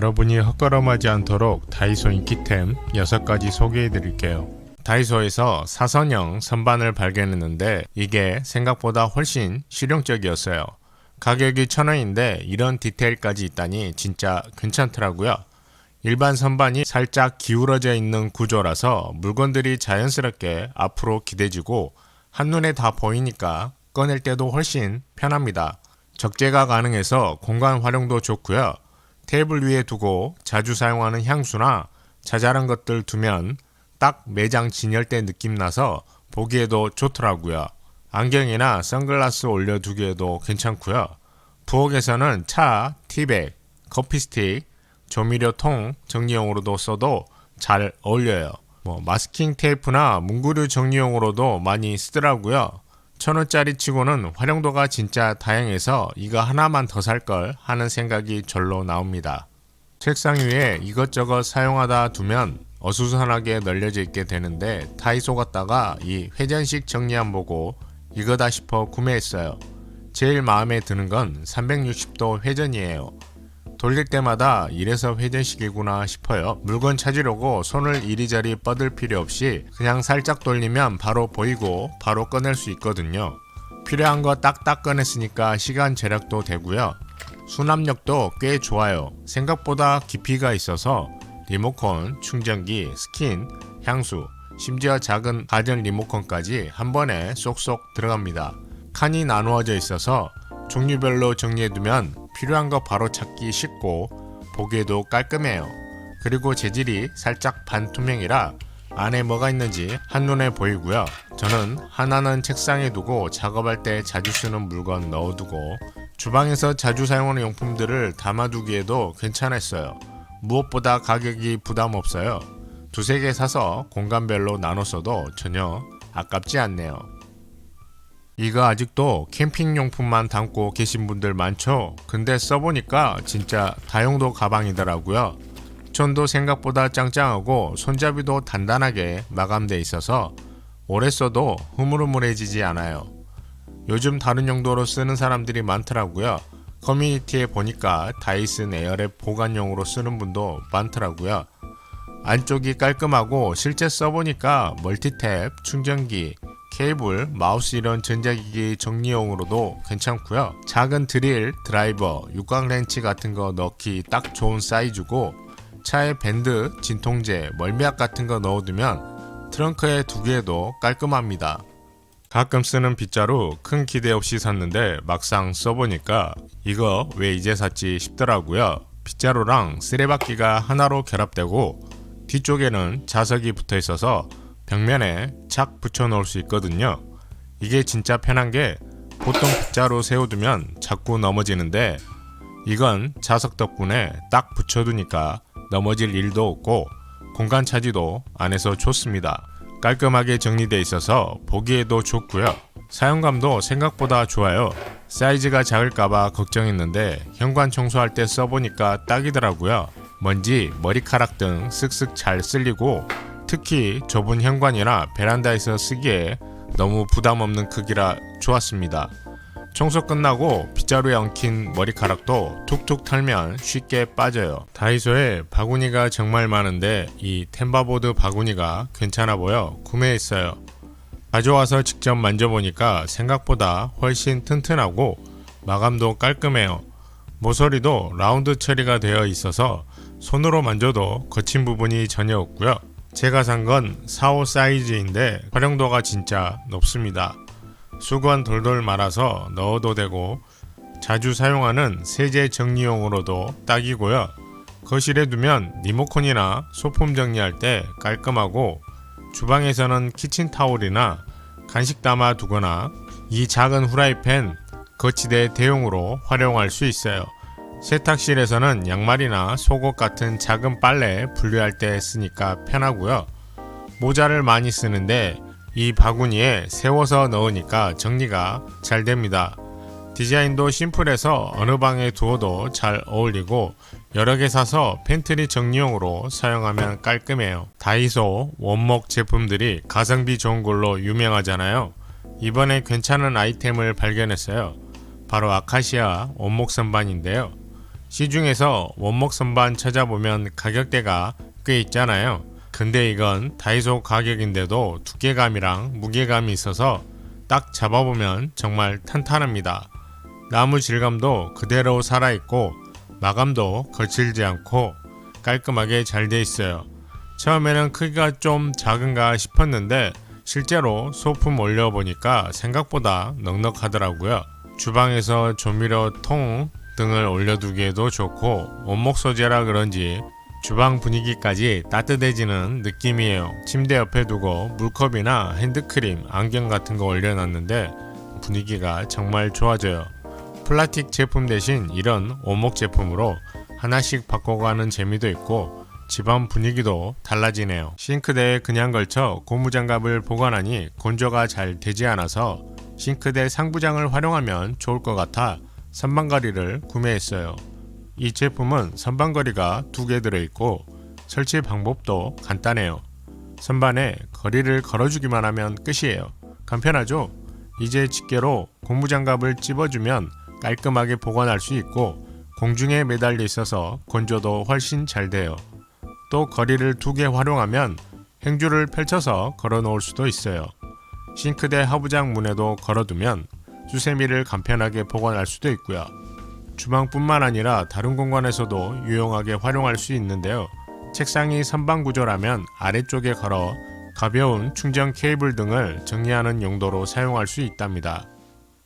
여러분이 헛걸음하지 않도록 다이소 인기템 6가지 소개해 드릴게요. 다이소에서 사선형 선반을 발견했는데 이게 생각보다 훨씬 실용적이었어요. 가격이 천원인데 이런 디테일까지 있다니 진짜 괜찮더라고요. 일반 선반이 살짝 기울어져 있는 구조라서 물건들이 자연스럽게 앞으로 기대지고 한눈에 다 보이니까 꺼낼 때도 훨씬 편합니다. 적재가 가능해서 공간 활용도 좋고요. 테이블 위에 두고 자주 사용하는 향수나 자잘한 것들 두면 딱 매장 진열대 느낌 나서 보기에도 좋더라고요. 안경이나 선글라스 올려두기에도 괜찮고요. 부엌에서는 차, 티백, 커피 스틱, 조미료 통 정리용으로도 써도 잘 어울려요. 뭐 마스킹 테이프나 문구류 정리용으로도 많이 쓰더라고요. 천 원짜리 치고는 활용도가 진짜 다양해서 이거 하나만 더 살 걸 하는 생각이 절로 나옵니다. 책상 위에 이것저것 사용하다 두면 어수선하게 널려져 있게 되는데 다이소 갔다가 이 회전식 정리함 보고 이거다 싶어 구매했어요. 제일 마음에 드는 건 360도 회전이에요. 돌릴 때마다 이래서 회전식이구나 싶어요. 물건 찾으려고 손을 이리저리 뻗을 필요 없이 그냥 살짝 돌리면 바로 보이고 바로 꺼낼 수 있거든요. 필요한 거 딱딱 꺼냈으니까 시간 절약도 되고요. 수납력도 꽤 좋아요. 생각보다 깊이가 있어서 리모컨, 충전기, 스킨, 향수, 심지어 작은 가전 리모컨까지 한 번에 쏙쏙 들어갑니다. 칸이 나누어져 있어서 종류별로 정리해두면 필요한 거 바로 찾기 쉽고 보기에도 깔끔해요. 그리고 재질이 살짝 반투명이라 안에 뭐가 있는지 한눈에 보이고요. 저는 하나는 책상에 두고 작업할 때 자주 쓰는 물건 넣어두고 주방에서 자주 사용하는 용품들을 담아두기에도 괜찮았어요. 무엇보다 가격이 부담 없어요. 두세 개 사서 공간별로 나눠 써도 전혀 아깝지 않네요. 이거 아직도 캠핑용품만 담고 계신 분들 많죠? 근데 써보니까 진짜 다용도 가방이더라고요. 천도 생각보다 짱짱하고 손잡이도 단단하게 마감돼 있어서 오래 써도 흐물흐물해지지 않아요. 요즘 다른 용도로 쓰는 사람들이 많더라고요. 커뮤니티에 보니까 다이슨 에어랩 보관용으로 쓰는 분도 많더라고요. 안쪽이 깔끔하고 실제 써보니까 멀티탭, 충전기, 케이블, 마우스 이런 전자기기 정리용으로도 괜찮고요. 작은 드릴, 드라이버, 육각 렌치 같은 거 넣기 딱 좋은 사이즈고 차에 밴드, 진통제, 멀미약 같은 거 넣어두면 트렁크에 두기에도 깔끔합니다. 가끔 쓰는 빗자루 큰 기대 없이 샀는데 막상 써보니까 이거 왜 이제 샀지 싶더라고요. 빗자루랑 쓰레받기가 하나로 결합되고 뒤쪽에는 자석이 붙어 있어서 벽면에 착 붙여 놓을 수 있거든요. 이게 진짜 편한 게 보통 빗자루 세워두면 자꾸 넘어지는데 이건 자석 덕분에 딱 붙여두니까 넘어질 일도 없고 공간 차지도 안에서 좋습니다. 깔끔하게 정리되어 있어서 보기에도 좋고요. 사용감도 생각보다 좋아요. 사이즈가 작을까봐 걱정했는데 현관 청소할 때 써보니까 딱이더라고요. 먼지, 머리카락 등 쓱쓱 잘 쓸리고 특히 좁은 현관이나 베란다에서 쓰기에 너무 부담 없는 크기라 좋았습니다. 청소 끝나고 빗자루에 엉킨 머리카락도 툭툭 털면 쉽게 빠져요. 다이소에 바구니가 정말 많은데 이 템바보드 바구니가 괜찮아 보여 구매했어요. 가져와서 직접 만져보니까 생각보다 훨씬 튼튼하고 마감도 깔끔해요. 모서리도 라운드 처리가 되어 있어서 손으로 만져도 거친 부분이 전혀 없고요. 제가 산 건 4, 5 사이즈인데 활용도가 진짜 높습니다. 수건 돌돌 말아서 넣어도 되고 자주 사용하는 세제 정리용으로도 딱이고요. 거실에 두면 리모컨이나 소품 정리할 때 깔끔하고 주방에서는 키친타올이나 간식 담아 두거나 이 작은 후라이팬 거치대 대용으로 활용할 수 있어요. 세탁실에서는 양말이나 속옷 같은 작은 빨래 분류할 때 쓰니까 편하고요. 모자를 많이 쓰는데 이 바구니에 세워서 넣으니까 정리가 잘 됩니다. 디자인도 심플해서 어느 방에 두어도 잘 어울리고 여러 개 사서 팬트리 정리용으로 사용하면 깔끔해요. 다이소 원목 제품들이 가성비 좋은 걸로 유명하잖아요. 이번에 괜찮은 아이템을 발견했어요. 바로 아카시아 원목 선반인데요. 시중에서 원목 선반 찾아보면 가격대가 꽤 있잖아요. 근데 이건 다이소 가격인데도 두께감이랑 무게감이 있어서 딱 잡아보면 정말 탄탄합니다. 나무 질감도 그대로 살아있고 마감도 거칠지 않고 깔끔하게 잘 돼 있어요. 처음에는 크기가 좀 작은가 싶었는데 실제로 소품 올려보니까 생각보다 넉넉하더라고요. 주방에서 조미료 통 등을 올려두기에도 좋고 원목 소재라 그런지 주방 분위기까지 따뜻해지는 느낌이에요. 침대 옆에 두고 물컵이나 핸드크림, 안경 같은 거 올려놨는데 분위기가 정말 좋아져요. 플라스틱 제품 대신 이런 원목 제품으로 하나씩 바꿔가는 재미도 있고 집안 분위기도 달라지네요. 싱크대에 그냥 걸쳐 고무장갑을 보관하니 건조가 잘 되지 않아서 싱크대 상부장을 활용하면 좋을 것 같아 선반거리를 구매했어요. 이 제품은 선반거리가 두 개 들어있고 설치 방법도 간단해요. 선반에 거리를 걸어주기만 하면 끝이에요. 간편하죠? 이제 집게로 고무장갑을 찝어주면 깔끔하게 보관할 수 있고 공중에 매달려 있어서 건조도 훨씬 잘 돼요. 또 거리를 두 개 활용하면 행주를 펼쳐서 걸어 놓을 수도 있어요. 싱크대 하부장 문에도 걸어두면 수세미를 간편하게 보관할 수도 있고요. 주방뿐만 아니라 다른 공간에서도 유용하게 활용할 수 있는데요. 책상이 선반 구조라면 아래쪽에 걸어 가벼운 충전 케이블 등을 정리하는 용도로 사용할 수 있답니다.